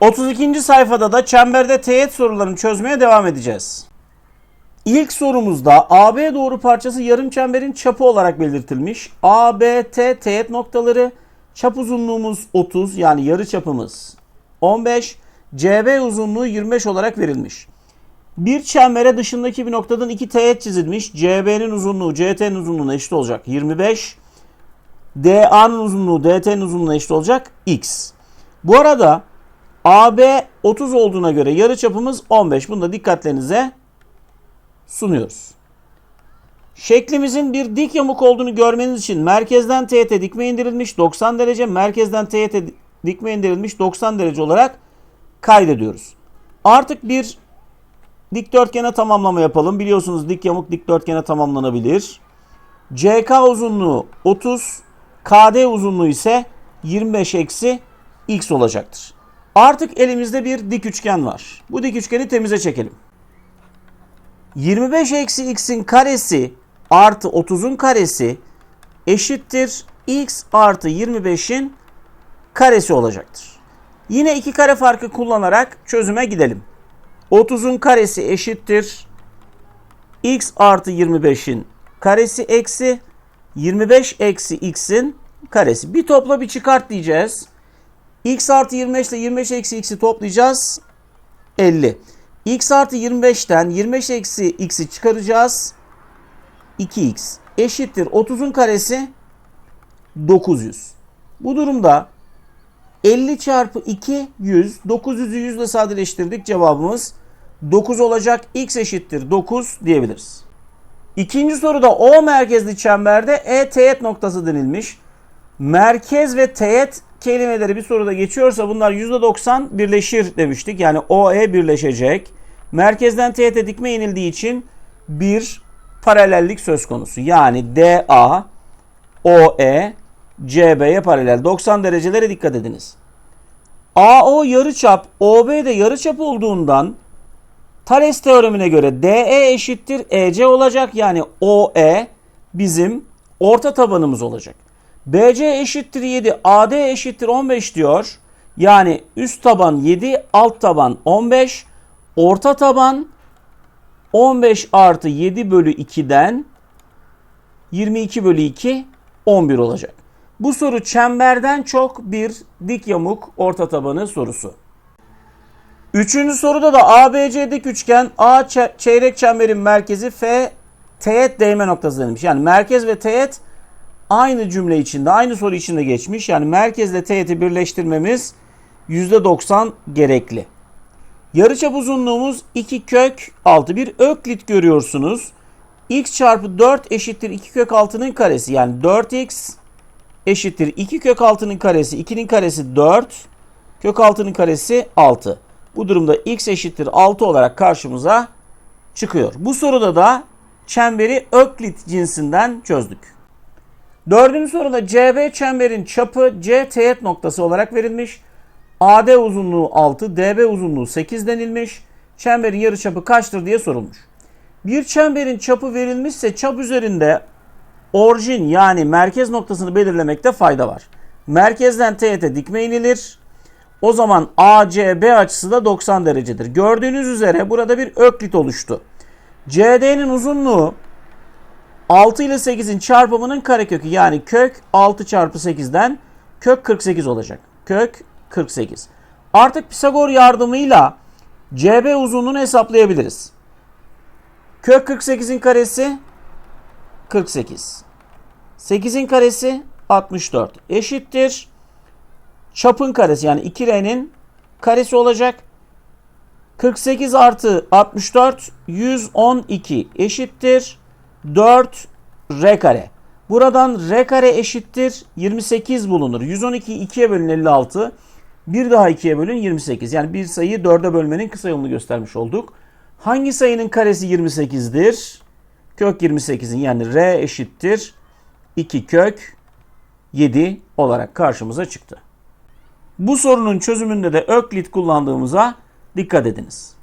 32. sayfada da çemberde teğet sorularını çözmeye devam edeceğiz. İlk sorumuzda AB doğru parçası yarım çemberin çapı olarak belirtilmiş. ABT teğet noktaları çap uzunluğumuz 30 yani yarı çapımız 15. CB uzunluğu 25 olarak verilmiş. Bir çembere dışındaki bir noktadan iki teğet çizilmiş. CB'nin uzunluğu CT'nin uzunluğuna eşit olacak 25. DA'nın uzunluğu DT'nin uzunluğuna eşit olacak X. Bu arada AB 30 olduğuna göre yarı çapımız 15. Bunu da dikkatlerinize sunuyoruz. Şeklimizin bir dik yamuk olduğunu görmeniz için merkezden teğete dikme indirilmiş 90 derece, merkezden teğete dikme indirilmiş 90 derece olarak kaydediyoruz. Artık bir dikdörtgene tamamlama yapalım. Biliyorsunuz dik yamuk dikdörtgene tamamlanabilir. CK uzunluğu 30, KD uzunluğu ise 25 eksi x olacaktır. Artık elimizde bir dik üçgen var. Bu dik üçgeni temize çekelim. 25 eksi x'in karesi artı 30'un karesi eşittir x artı 25'in karesi olacaktır. Yine iki kare farkı kullanarak çözüme gidelim. 30'un karesi eşittir x artı 25'in karesi eksi 25 eksi x'in karesi. Bir topla bir çıkart diyeceğiz. X artı 25 ile 25 eksi x'i toplayacağız. 50. x artı 25'ten 25 eksi x'i çıkaracağız. 2x eşittir 30'un karesi 900. Bu durumda 50 çarpı 2 100. 900'ü 100 ile sadeleştirdik. Cevabımız 9 olacak. X eşittir 9 diyebiliriz. İkinci soruda O merkezli çemberde E teğet noktası denilmiş. Merkez ve teğet kelimeleri bir soruda geçiyorsa bunlar %90 birleşir demiştik. Yani OE birleşecek. Merkezden teğete dikme inildiği için bir paralellik söz konusu. Yani DA, OE, CB'ye paralel. 90 derecelere dikkat ediniz. AO yarıçap, OB de yarıçap olduğundan Thales teoremine göre DE eşittir EC olacak. Yani OE bizim orta tabanımız olacak. BC eşittir 7, AD eşittir 15 diyor. Yani üst taban 7, alt taban 15. Orta taban 15 artı 7 bölü 2'den 22 bölü 2 11 olacak. Bu soru çemberden çok bir dik yamuk orta tabanı sorusu. Üçüncü soruda da ABC dik üçgen A çe- çeyrek çemberin merkezi F teğet değme noktası denilmiş. Yani merkez ve teğet aynı cümle içinde, aynı soru içinde geçmiş. Yani merkezle teğeti birleştirmemiz %90 gerekli. Yarıçap uzunluğumuz 2 kök 6. Bir öklit görüyorsunuz. x çarpı 4 eşittir 2 kök 6'nın karesi. Yani 4x eşittir 2 kök 6'nın karesi. 2'nin karesi 4. Kök 6'nın karesi 6. Bu durumda x eşittir 6 olarak karşımıza çıkıyor. Bu soruda da çemberi öklit cinsinden çözdük. Dördüncü soruda CB çemberin çapı C teğet noktası olarak verilmiş. AD uzunluğu 6, DB uzunluğu 8 denilmiş. Çemberin yarıçapı kaçtır diye sorulmuş. Bir çemberin çapı verilmişse çap üzerinde orijin yani merkez noktasını belirlemekte fayda var. Merkezden teğete dikme inilir. O zaman ACB açısı da 90 derecedir. Gördüğünüz üzere burada bir öklit oluştu. CD'nin uzunluğu 6 ile 8'in çarpımının karekökü yani kök 6 çarpı 8'den kök 48 olacak. Kök 48. Artık Pisagor yardımıyla CB uzunluğunu hesaplayabiliriz. Kök 48'in karesi 48. 8'in karesi 64. Eşittir. Çapın karesi yani 2R'nin karesi olacak. 48 artı 64 112 eşittir 4 R kare. Buradan R kare eşittir 28 bulunur. 112 2'ye bölün 56. Bir daha 2'ye bölün 28. Yani bir sayıyı 4'e bölmenin kısa yolunu göstermiş olduk. Hangi sayının karesi 28'dir? Kök 28'in yani R eşittir 2 kök 7 olarak karşımıza çıktı. Bu sorunun çözümünde de öklit kullandığımıza dikkat ediniz.